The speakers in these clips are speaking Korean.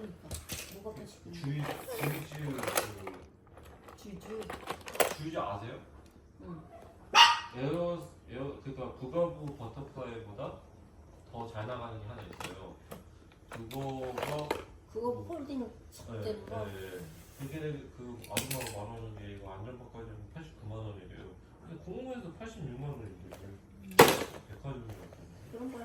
그러니까 뭐가. 주이 주이즈 그 주주. 주이즈 아세요? 응. 에어 에어 그러니까 북어부 버터플라이보다 더 잘 나가는 게 하나 있어요. 그거가 그거 폴딩 네, 거. 네. 이게 그 아줌마가 만 원인데 이거 안전바까지는 89만 원이래요. 근데 공무에서 86만 원인데 백화점이 같은 그런 거야.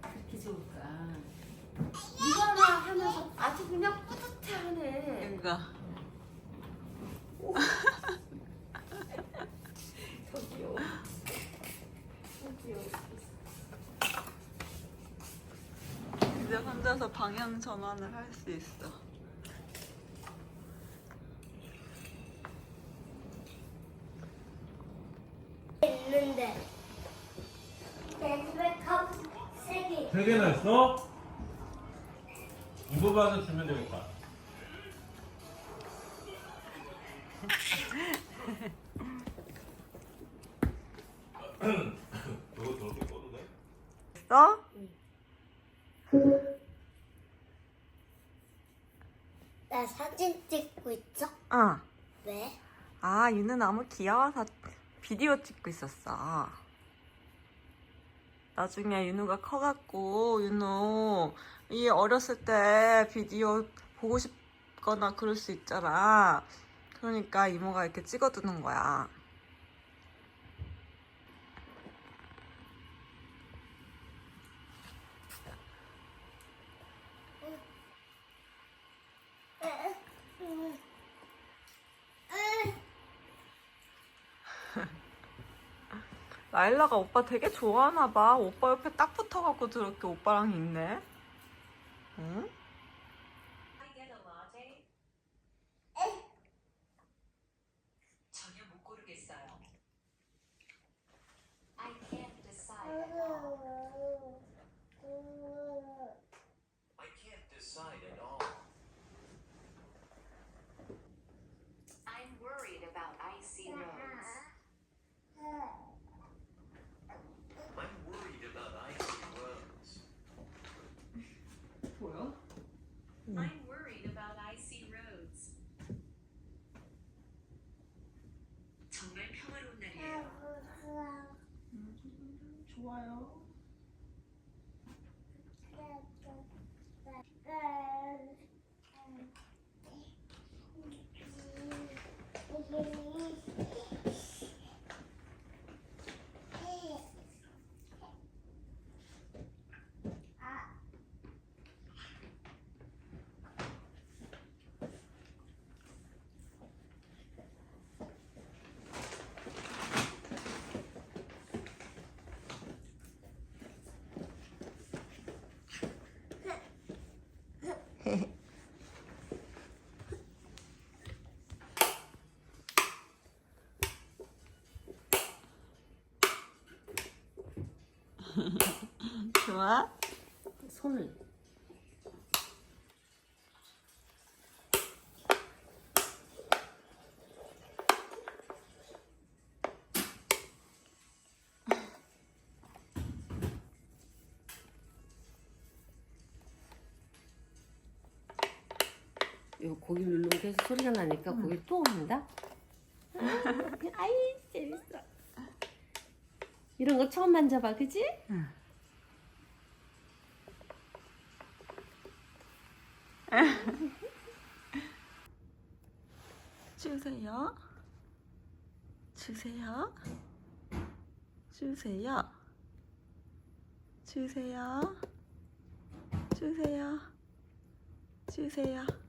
그렇게 좋을까? 이거나 하면서 아주 그냥 뿌듯해하네. 그러니까. 더 귀여워. 이제 혼자서 방향 전환을 할 수 있어. 있는데 컵세 개. 세 개나 있어? 이거 봐서 주면 되겠다. 이거 저렇게 꺼도 돼? 써? 나 사진 찍고 있어? 응. 왜? 아, 윤우 너무 귀여워서 비디오 찍고 있었어. 나중에 윤우가 커갖고, 윤우, 이 어렸을 때 비디오 보고 싶거나 그럴 수 있잖아. 그러니까 이모가 이렇게 찍어두는 거야. 라일라가 오빠 되게 좋아하나 봐. 오빠 옆에 딱 붙어갖고 저렇게 오빠랑 있네. 응? 전혀 못 고르겠어요. I can't decide at all. I can't decide at all. I'm worried about icy roads. I'm worried about icy roads. 정말 평화로운 날이에요. 좋아요. 좋아? 손을. 이거 고기 누르면 계속 소리가 나니까 고기 또 온다. 아이 재밌어. 이런 거 처음 만져봐, 그지? 주세요. 주세요. 주세요. 주세요. 주세요. 주세요.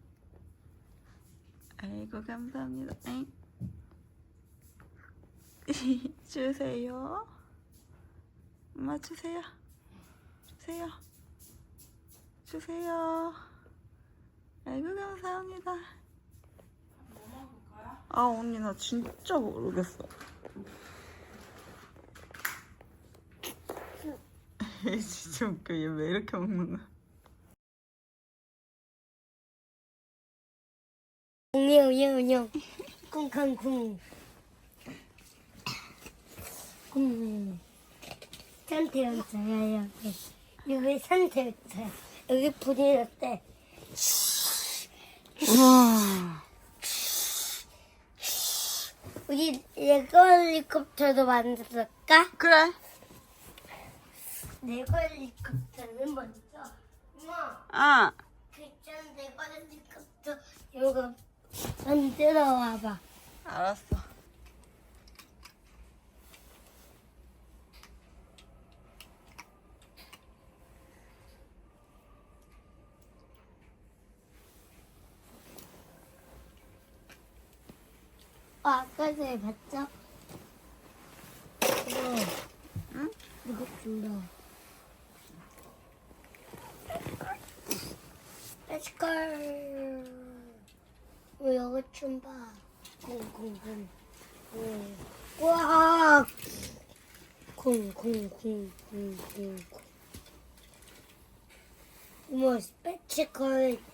아이고 감사합니다. 엥. 주세요. 엄마 주세요. 주세요. 주세요. 아이고 감사합니다. 아 언니 나 진짜 모르겠어. 얘 진짜 웃겨. 얘 왜 이렇게 먹는 거야? 공룡 공룡 쿵쿵쿵 쿵 산태 없어요 여기 여기 산태 없어요 여기 불이 났대 우와. 우리 레고 헬리콥터도 만들었까? 그래. 레고 헬리콥터는 먼저 엄마 아. 그전 레고 헬리콥터 이거 만들어 와봐 알았어. 어, 아까 전에 봤죠? 이거 응? 이거 준다 렛츠 좀봐 쿵쿵쿵. 응. 우와. 쿵쿵쿵쿵쿵쿵. 어머 스페치컬